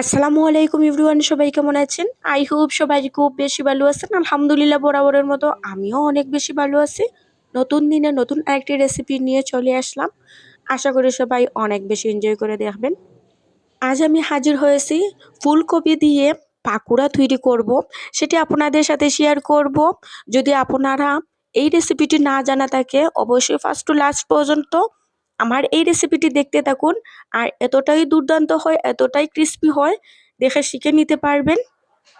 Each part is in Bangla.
আসসালামু আলাইকুম এভরিওয়ান, সবাই কেমন আছেন? আই হোপ সবাই খুব বেশি ভালো আছেন। আলহামদুলিল্লাহ বরাবরের মতো আমিও অনেক বেশি ভালো আছি। নতুন দিনে নতুন আরেকটি রেসিপি নিয়ে চলে আসলাম। আশা করি সবাই অনেক বেশি এনজয় করে দেখবেন। আজ আমি হাজির হয়েছি ফুলকপি দিয়ে পাকুড়া তৈরি করব। সেটি আপনাদের সাথে শেয়ার করব। যদি আপনারা এই রেসিপিটি না জানা থাকে, অবশ্যই ফার্স্ট টু লাস্ট পর্যন্ত আমার এই রেসিপিটি দেখতে থাকুন। আর এতটাই দুর্দান্ত হয়, এতটাই ক্রিস্পি হয়, দেখে শিখে নিতে পারবেন।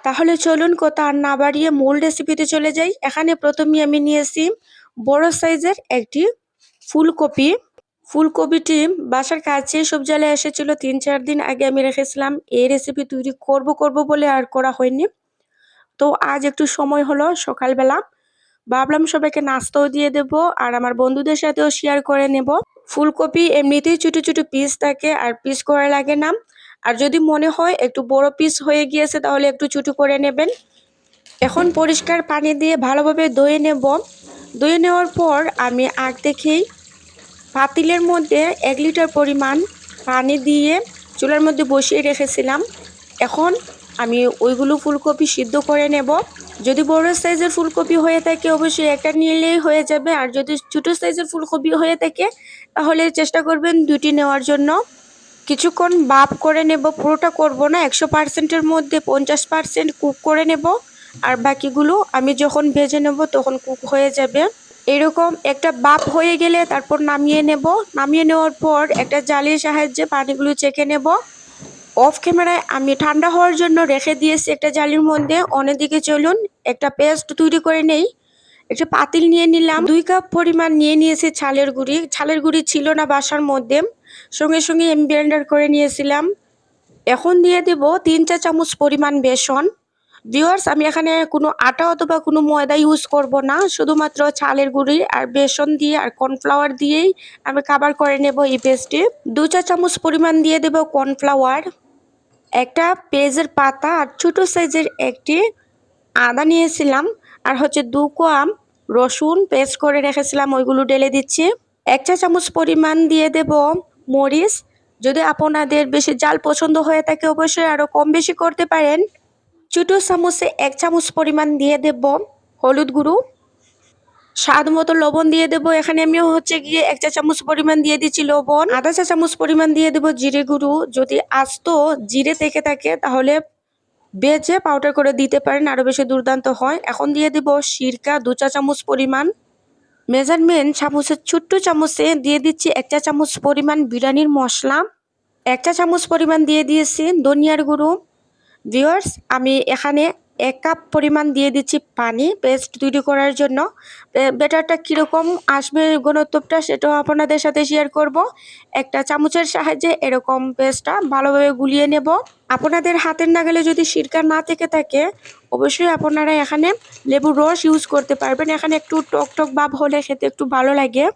তাহলে চলুন কথা আর না বাড়িয়ে মূল রেসিপিতে চলে যাই। এখানে প্রথমে আমি নিয়েছি বড় সাইজের একটি ফুলকপি। ফুলকপিটি বাসার কাছে সব জালে এসেছিল। তিন, চার দিন আগে আমি রেখেছিলাম। এই রেসিপি তৈরি করব করব বলে আর করা হয়নি। তো আজ একটু সময় হলো সকালবেলা। ভাবলাম সবাইকে নাস্তাও দিয়ে দেব আর আমার বন্ধুদের সাথেও শেয়ার করে নেব। ফুলকপি এমনিতেই ছোটো ছোটো পিস থাকে আর পিস করা লাগে না। আর যদি মনে হয় একটু বড় পিস হয়ে গিয়েছে তাহলে একটু ছোটো করে নেবেন। এখন পরিষ্কার পানি দিয়ে ভালোভাবে ধুয়ে নেব। ধুয়ে নেওয়ার পর আমি আগ দেখেই পাতিলের মধ্যে এক লিটার পরিমাণ পানি দিয়ে চুলার মধ্যে বসিয়ে রেখেছিলাম। এখন আমি ওইগুলো ফুলকপি সিদ্ধ করে নেব। যদি বড় সাইজের ফুলকপি হয়ে থাকে, অবশ্যই একটা নিলেই হয়ে যাবে। আর যদি ছোটো সাইজের ফুলকপি হয়ে থাকে, তাহলে চেষ্টা করবেন দুটি নেওয়ার জন্য। কিছুক্ষণ বাপ করে নেব। পুরোটা করব না, একশো পার্সেন্টের মধ্যে পঞ্চাশ পার্সেন্ট কুক করে নেব। আর বাকিগুলো আমি যখন ভেজে নেব, তখন কুক হয়ে যাবে। এরকম একটা বাপ হয়ে গেলে তারপর নামিয়ে নেব। নামিয়ে নেওয়ার পর একটা জালির সাহায্যে পানিগুলো চেকে নেব। অফ ক্যামেরায় আমি ঠান্ডা হওয়ার জন্য রেখে দিয়েছি একটা জালির মধ্যে। অন্যদিকে চলুন, একটা পেস্ট তৈরি করে নেই। একটা পাতিল নিয়ে নিলাম। দুই কাপ পরিমাণ নিয়ে নিয়েছি ছালের গুঁড়ি। ছালের গুঁড়ি ছিল না বাসার মধ্যে। সঙ্গে সঙ্গে আমি ব্লেন্ডার করে নিয়েছিলাম। এখন দিয়ে দেব তিন চা চামচ পরিমাণ বেসন। ভিওয়ার্স আমি এখানে কোনো আটা অথবা কোনো ময়দা ইউজ করব না। শুধুমাত্র চালের গুঁড়ি আর বেসন দিয়ে আর কর্নফ্লাওয়ার দিয়েই আমি কাবার করে নেব এই পেস্টটি দু চা চামচ পরিমাণ দিয়ে দেব কর্নফ্লাওয়ার একটা পেঁয়াজের পাতা আর ছোটো সাইজের একটি আদা নিয়েছিলাম। আর হচ্ছে দু কোয়াম রসুন পেস্ট করে রেখেছিলাম, ওইগুলো ঢেলে দিচ্ছি। এক চা চামচ পরিমাণ দিয়ে দেব মরিচ। যদি আপনাদের বেশি জাল পছন্দ হয়ে থাকে, অবশ্যই আরও কম বেশি করতে পারেন। ছোটো চামচে এক চামচ পরিমাণ দিয়ে দেব হলুদ গুঁড়ো। স্বাদ মতো লবণ দিয়ে দেবো। এখানে আমি হচ্ছে গিয়ে এক চা চামচ পরিমাণ দিয়ে দিচ্ছি লবণ। আধা চা চামচ পরিমাণ দিয়ে দেবো জিরে গুঁড়ো। যদি আস্ত জিরে থেকে থাকে, তাহলে বেজে পাউডার করে দিতে পারেন আরও বেশি দুর্দান্ত হয়। এখন দিয়ে দেবো সিরকা, দু চা চামচ পরিমাণ। মেজারমেন্ট চামচের ছোট্ট চামচে দিয়ে দিচ্ছি এক চা চামচ পরিমাণ বিরিয়ানির মশলা। এক চা চামচ পরিমাণ দিয়ে দিয়েছি ধনিয়ার গুঁড়ো। ভিওয়ার্স আমি এখানে এক কাপ পরিমাণ দিয়ে দিচ্ছি পানি। পেস্ট তৈরি করার জন্য। বেটারটা কীরকম আসবে ঘনত্বটা সেটাও আপনাদের সাথে শেয়ার করব। একটা চামচের সাহায্যে এরকম পেস্টটা ভালোভাবে গুলিয়ে নেব। আপনাদের হাতের নাগালে যদি সিরকা না থেকে থাকে, অবশ্যই আপনারা এখানে লেবুর রস ইউজ করতে পারবেন। এখানে একটু টক টক ভাব হলে খেতে একটু ভালো লাগে।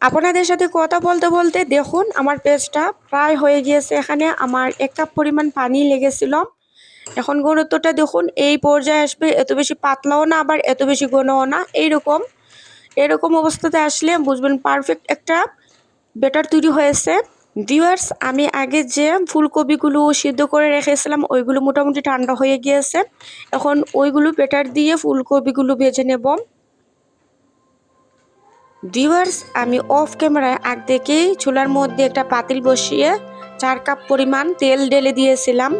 আপনাদের সাথে কথা বলতে বলতে দেখুন, আমার পেস্টটা প্রায় হয়ে গিয়েছে। এখানে আমার এক কাপ পরিমাণ পানি লেগেছিল। এখন ঘনত্বটা দেখুন, এই পর্যায়ে আসবে, এত বেশি পাতলাও না, আবার এত বেশি ঘনও না, এইরকম। এরকম অবস্থাতে আসলে বুঝবেন পারফেক্ট একটা বেটার তৈরি হয়েছে। ভিউয়ার্স আমি আগে যে ফুলকপিগুলো সিদ্ধ করে রেখেছিলাম, ওইগুলো মোটামুটি ঠান্ডা হয়ে গিয়েছে। এখন ওইগুলো বেটার দিয়ে ফুলকপিগুলো ভেজে নেব। ভিউয়ার্স আমি অফ ক্যামেরায় আগ থেকেই চুলার মধ্যে একটা পাতিল বসিয়ে চার কাপ পরিমাণ তেল ঢেলে দিয়েছিলাম।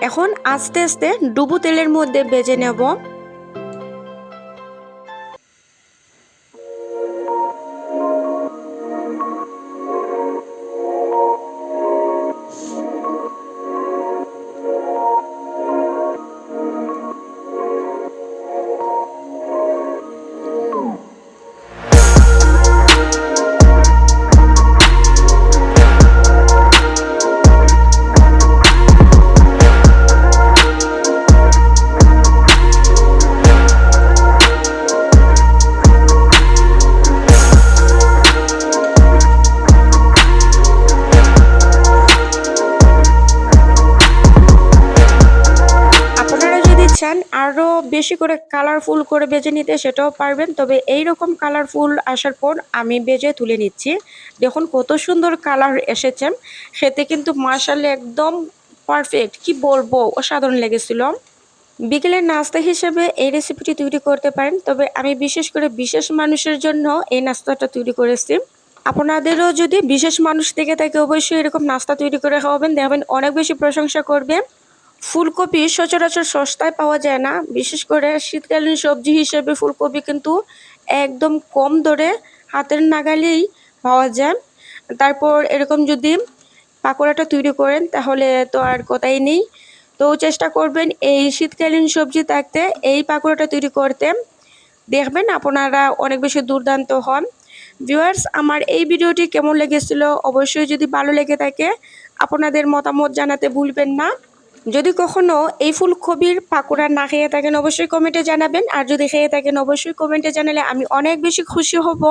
এখন আস্তে আস্তে ডুবু তেলের মধ্যে বেজে নেব। চান আরও বেশি করে কালারফুল করে বেজে নিতে সেটাও পারবেন। তবে এই রকম কালারফুল আসার পর আমি বেজে তুলে নিচ্ছি। দেখুন কত সুন্দর কালার এসেছে। খেতে কিন্তু মার্শাল একদম পারফেক্ট কি বলব? অসাধারণ লেগেছিল। বিকেলের নাস্তা হিসেবে এই রেসিপিটি তৈরি করতে পারেন। তবে আমি বিশেষ করে বিশেষ মানুষের জন্য এই নাস্তাটা তৈরি করেছি। আপনাদেরও যদি বিশেষ মানুষ থেকে থাকে, অবশ্যই এরকম নাস্তা তৈরি করে খাওয়াবেন। দেখবেন অনেক বেশি প্রশংসা করবে। ফুলকপি সচরাচর সস্তায় পাওয়া যায় না। বিশেষ করে শীতকালীন সবজি হিসেবে ফুলকপি কিন্তু একদম কম দরে হাতের নাগালেই পাওয়া যায়। তারপর এরকম যদি পাকোড়াটা তৈরি করেন তাহলে তো আর কথাই নেই। তো চেষ্টা করবেন এই শীতকালীন সবজি থাকতে, এই পাকোড়াটা তৈরি করতে। দেখবেন আপনারা অনেক বেশি দুর্দান্ত হন। ভিউয়ার্স, আমার এই ভিডিওটি কেমন লেগেছিল অবশ্যই যদি ভালো লেগে থাকে, আপনাদের মতামত জানাতে ভুলবেন না। যদি কখনো এই ফুলকপির পাকোড়া না খেয়ে থাকেন, অবশ্যই কমেন্টে জানাবেন। আর যদি খেয়ে থাকেন, অবশ্যই কমেন্টে জানালে আমি অনেক বেশি খুশি হব।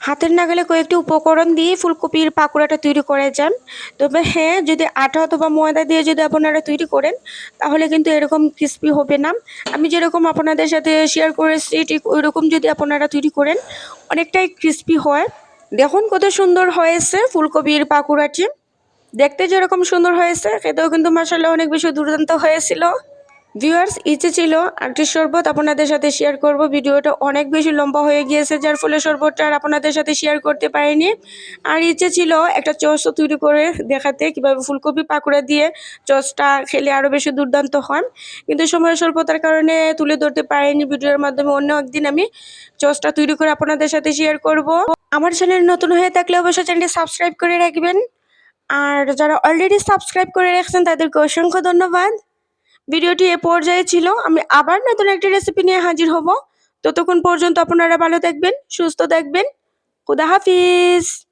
হাতের নাগালে কয়েকটি উপকরণ দিয়ে ফুলকপির পাকোড়াটা তৈরি করে যান। তবে হ্যাঁ যদি আটা অথবা ময়দা দিয়ে যদি আপনারা তৈরি করেন, তাহলে কিন্তু এরকম ক্রিস্পি হবে না। আমি যেরকম আপনাদের সাথে শেয়ার করেছি, ঠিক ওই রকম যদি আপনারা তৈরি করেন, অনেকটাই ক্রিস্পি হয়। দেখুন কত সুন্দর হয়েছে ফুলকপির পাকোড়াটি। দেখতে যেরকম সুন্দর হয়েছে, খেতেও কিন্তু মাসাল্লাহ অনেক বেশি দুর্দান্ত হয়েছিল। ভিউয়ার্স ইচ্ছে ছিল একটি শরবত আপনাদের সাথে শেয়ার করব। ভিডিওটা অনেক বেশি লম্বা হয়ে গিয়েছে, যার ফলে শরবতটা আর আপনাদের সাথে শেয়ার করতে পারিনি। আর ইচ্ছে ছিল একটা চস তৈরি করে দেখাতে, কীভাবে ফুলকপি পাকোড়া দিয়ে চসটা খেলে আরও বেশি দুর্দান্ত হন। কিন্তু সময়ের স্বল্পতার কারণে তুলে ধরতে পারিনি ভিডিওর মাধ্যমে, অন্য একদিন আমি চসটা তৈরি করে আপনাদের সাথে শেয়ার করব। আমার চ্যানেল নতুন হয়ে থাকলে অবশ্যই চ্যানেলটি সাবস্ক্রাইব করে রাখবেন। আর যারা অলরেডি সাবস্ক্রাইব করে রেখেছেন, তাদেরকে অসংখ্য ধন্যবাদ। ভিডিওটি এ পর্যায়ে ছিল। আমি আবার নতুন একটি রেসিপি নিয়ে হাজির হব। ততক্ষণ পর্যন্ত আপনারা ভালো থাকবেন, সুস্থ থাকবেন। খুদা হাফিজ।